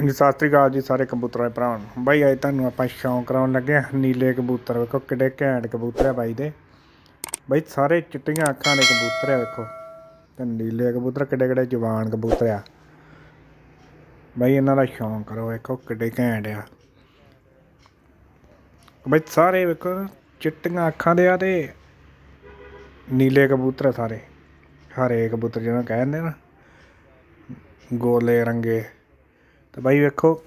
ਹਾਂਜੀ, ਸਤਿ ਸ੍ਰੀ ਅਕਾਲ ਜੀ ਸਾਰੇ ਕਬੂਤਰਾਂ ਦੇ ਭਰਾਵਾਂ ਨੂੰ। ਬਾਈ, ਅੱਜ ਤੁਹਾਨੂੰ ਆਪਾਂ ਸ਼ੌਂਕ ਕਰਾਉਣ ਲੱਗੇ ਹਾਂ ਨੀਲੇ ਕਬੂਤਰ, ਵੇਖੋ ਕਿੱਡੇ ਘੈਂਟ ਕਬੂਤਰ ਆ ਬਾਈ ਦੇ। ਬਾਈ, ਸਾਰੇ ਚਿੱਟੀਆਂ ਅੱਖਾਂ ਦੇ ਕਬੂਤਰ ਆ, ਵੇਖੋ। ਤੇ ਨੀਲੇ ਕਬੂਤਰ, ਕਿੱਡੇ ਕਿੱਡੇ ਜਵਾਨ ਕਬੂਤਰ ਆ। ਬਾਈ, ਇਹਨਾਂ ਦਾ ਸ਼ੌਂਕ ਕਰੋ, ਵੇਖੋ ਕਿੱਡੇ ਘੈਂਟ ਆ। ਬਾਈ, ਸਾਰੇ ਵੇਖੋ, ਚਿੱਟੀਆਂ ਅੱਖਾਂ ਦੇ ਆ ਤੇ ਨੀਲੇ ਕਬੂਤਰ ਆ ਸਾਰੇ। ਹਰੇ ਕਬੂਤਰ ਜਿਹਨਾਂ ਕਹਿੰਦੇ ਨਾ, ਗੋਲੇ ਰੰਗੇ। ਤੇ ਬਾਈ ਵੇਖੋ,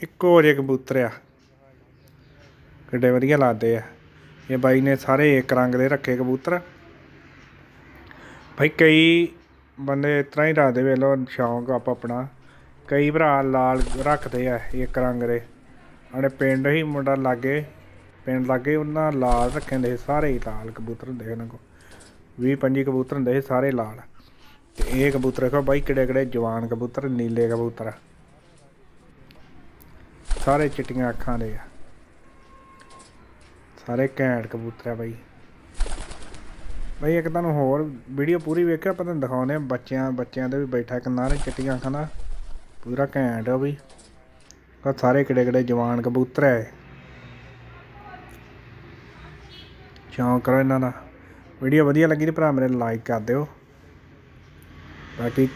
ਇੱਕੋ ਜਿਹੇ ਕਬੂਤਰ ਆ। ਕਿੱਡੇ ਵਧੀਆ ਲੱਗਦੇ ਆ। ਇਹ ਬਾਈ ਨੇ ਸਾਰੇ ਇੱਕ ਰੰਗ ਦੇ ਰੱਖੇ ਕਬੂਤਰ। ਭਾਈ ਕਈ ਬੰਦੇ ਇਸ ਤਰ੍ਹਾਂ ਹੀ ਰੱਖਦੇ, ਵੇਖ ਲਓ, ਸ਼ੌਂਕ ਆਪ ਆਪਣਾ। ਕਈ ਭਰਾ ਲਾਲ ਰੱਖਦੇ ਆ ਇੱਕ ਰੰਗ ਦੇ। ਆਪਣੇ ਪਿੰਡ ਹੀ ਮੁੰਡਾ ਲਾਗੇ, ਪਿੰਡ ਲਾਗੇ ਉਹਨਾਂ ਲਾਲ ਰੱਖੇ ਹੁੰਦੇ ਸੀ, ਸਾਰੇ ਹੀ ਲਾਲ ਕਬੂਤਰ ਹੁੰਦੇ ਸੀ ਉਹਨਾਂ ਕੋਲ। 20 25 ਕਬੂਤਰ ਹੁੰਦੇ ਸੀ, ਸਾਰੇ ਲਾਲ। ਤੇ ਇਹ ਕਬੂਤਰ ਦੇਖੋ ਬਾਈ ਕਿਹੜੇ ਕਿਹੜੇ ਜਵਾਨ ਕਬੂਤਰ, ਨੀਲੇ ਕਬੂਤਰ। ਸਾਰੇ ਚਿੱਟੀਆਂ ਅੱਖਾਂ ਦੇ ਆ। ਸਾਰੇ ਘੈਂਟ ਕਬੂਤਰ ਆ ਬਾਈ। ਬਾਈ, ਇੱਕ ਤੁਹਾਨੂੰ ਹੋਰ ਵੀਡੀਓ ਪੂਰੀ ਵੇਖਿਓ, ਆਪਾਂ ਤੁਹਾਨੂੰ ਦਿਖਾਉਂਦੇ ਆ ਬੱਚਿਆਂ ਬੱਚਿਆਂ ਦੇ ਵੀ ਬੈਠਾ ਕਿਨਾਰੇ ਚਿੱਟੀਆਂ ਅੱਖਾਂ ਦਾ। ਪੂਰਾ ਘੈਂਟ ਆ ਬਈ। ਆ ਸਾਰੇ ਕਿੜੇ ਕਿਹੜੇ ਜਵਾਨ ਕਬੂਤਰ ਆ ਸ਼ੌਂਕ ਕਰੋ ਇਹਨਾਂ ਦਾ। ਵੀਡੀਓ ਵਧੀਆ ਲੱਗੀ ਤੇ ਭਰਾ ਮੇਰੇ ਲਾਈਕ ਕਰ ਦਿਓ। ਬਾਕੀ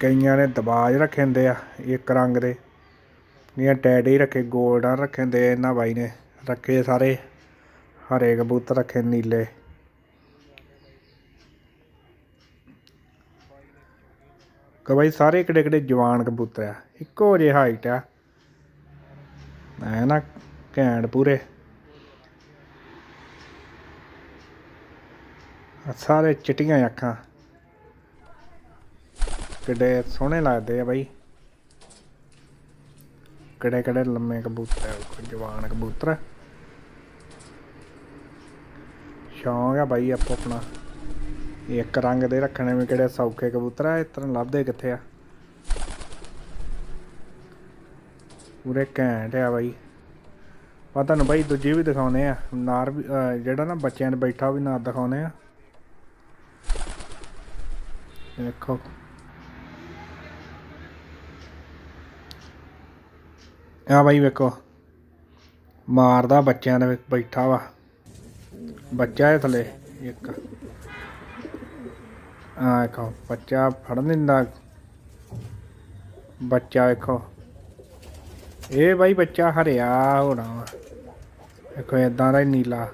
ਕਈਆਂ ਨੇ ਦਬਾਜ ਰੱਖੇ ਹੁੰਦੇ ਆ, ਇੱਕ ਰੰਗ ਦੇ। ਇਹ ਟੈਡੀ ਰੱਖੇ, ਗੋਲਡਨ ਰੱਖੇ ਹੁੰਦੇ ਆ ਇਹਨਾਂ ਬਾਈ ਨੇ। ਰੱਖੇ ਸਾਰੇ, ਹਰੇ ਕਬੂਤਰ ਰੱਖੇ, ਨੀਲੇ। ਕਿ ਬਾਈ, ਸਾਰੇ ਕਿਹੜੇ ਕਿਹੜੇ ਜਵਾਨ ਕਬੂਤਰ ਆ? ਇੱਕੋ ਜਿਹੀ ਹਾਈਟ ਆ। ਐ ਨਾ ਘੈਂਟ ਪੂਰੇ। ਆਹ ਸਾਰੇ ਚਿੱਟੀਆਂ ਅੱਖਾਂ। ਕਿੱਡੇ ਸੋਹਣੇ ਲੱਗਦੇ ਆ ਬਾਈ। ਕਿਹੜੇ ਕਿਹੜੇ ਲੰਮੇ ਕਬੂਤਰ ਆ? ਜਵਾਨ ਕਬੂਤਰ ਸ਼ੌਂਕ ਆ ਬਾਈ ਆਪੋ ਆਪਣਾ। ਇੱਕ ਰੰਗ ਦੇ ਰੱਖਣੇ ਵੀ ਕਿਹੜੇ ਸੌਖੇ ਕਬੂਤਰ ਆ, ਇਸ ਤਰ੍ਹਾਂ ਲੱਭਦੇ ਕਿੱਥੇ ਆ? ਪੂਰੇ ਘੈਂਟ ਆ ਬਾਈ। ਆ ਤੁਹਾਨੂੰ ਬਾਈ ਦੂਜੀ ਵੀ ਦਿਖਾਉਨੇ ਆ। ਨਾਰ ਜਿਹੜਾ ਨਾ ਬੱਚਿਆਂ ਦੇ ਬੈਠਾ ਵੀ ਨਾਰ ਦਿਖਾਉਨੇ ਆ। ਦੇਖੋ। ਆ ਬਾਈ ਵੇਖੋ। ਮਾਰਦਾ ਬੱਚਿਆਂ ਦੇ ਵਿੱਚ, ਬੈਠਾ ਵਾ। ਬੱਚਾ ਹੈ ਥੱਲੇ, ਇੱਕ। ਆ ਵੇਖੋ, ਬੱਚਾ ਫੜਨ ਦਿੰਦਾ। ਬੱਚਾ ਵੇਖੋ। ਇਹ ਬਾਈ ਬੱਚਾ ਹਰਿਆ ਹੋਣਾ ਵਾ। ਵੇਖੋ ਇਦਾਂ ਦਾ ਨੀਲਾ।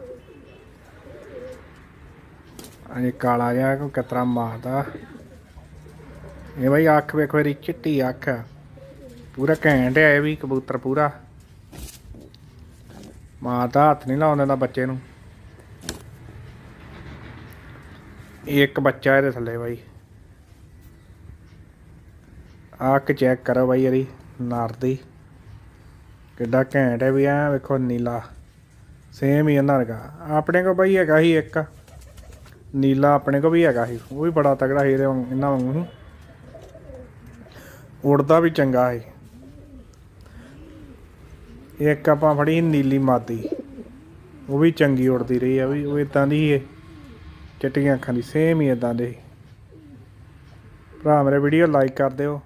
ਅਜੇ ਕਾਲਾ ਜਿਹਾ ਕੋ ਕਤਰਾ ਮਾਰਦਾ। ਇਹ ਬਾਈ ਅੱਖ ਵੇਖੋ, ਇਹਦੀ ਚਿੱਟੀ ਅੱਖ। ਆ ਪੂਰਾ ਘੈਂਟ ਹੈ ਵੀ, ਕਬੂਤਰ ਪੂਰਾ। ਮਾਤਾ ਹੱਥ ਨਹੀਂ ਲਾਉਣ ਦਿੰਦਾ ਬੱਚੇ ਨੂੰ। ਇੱਕ ਬੱਚਾ ਇਹਦੇ ਥੱਲੇ ਬਾਈ। ਅੱਖ ਚੈੱਕ ਕਰੋ ਬਾਈ ਇਹਦੀ, ਨਾਰ ਦੀ। ਕਿੱਡਾ ਘੈਂਟ ਹੈ ਵੀ, ਐ ਵੇਖੋ ਨੀਲਾ। ਸੇਮ ਹੀ ਇਹਨਾਂ ਵਰਗਾ ਆਪਣੇ ਕੋ ਬਾਈ ਹੈਗਾ ਹੀ ਇੱਕ। ਨੀਲਾ ਆਪਣੇ ਕੋ ਵੀ ਹੈਗਾ ਸੀ। ਉਹ ਵੀ ਬੜਾ ਤਗੜਾ ਸੀ ਇਹਦੇ ਇਹਨਾਂ ਵਾਂਗੂ। ਹੀ ਉੜਦਾ ਵੀ ਚੰਗਾ ਹੈ ਇੱਕ ਆਪਾਂ ਫੜੀ ਨੀਲੀ ਮਾਦੀ। ਉਹ ਵੀ ਚੰਗੀ ਉੜਦੀ ਰਹੀ ਆ ਵੀ, ਉਹ ਇਦਾਂ ਦੀ ਹੈ ਚਿੱਟੀਆਂ ਅੱਖਾਂ ਦੀ ਸੇਮ ਹੀ ਇਦਾਂ ਦੇ ਭਰਾ ਮੇਰੇ ਵੀਡੀਓ ਲਾਈਕ ਕਰ ਦਿਓ।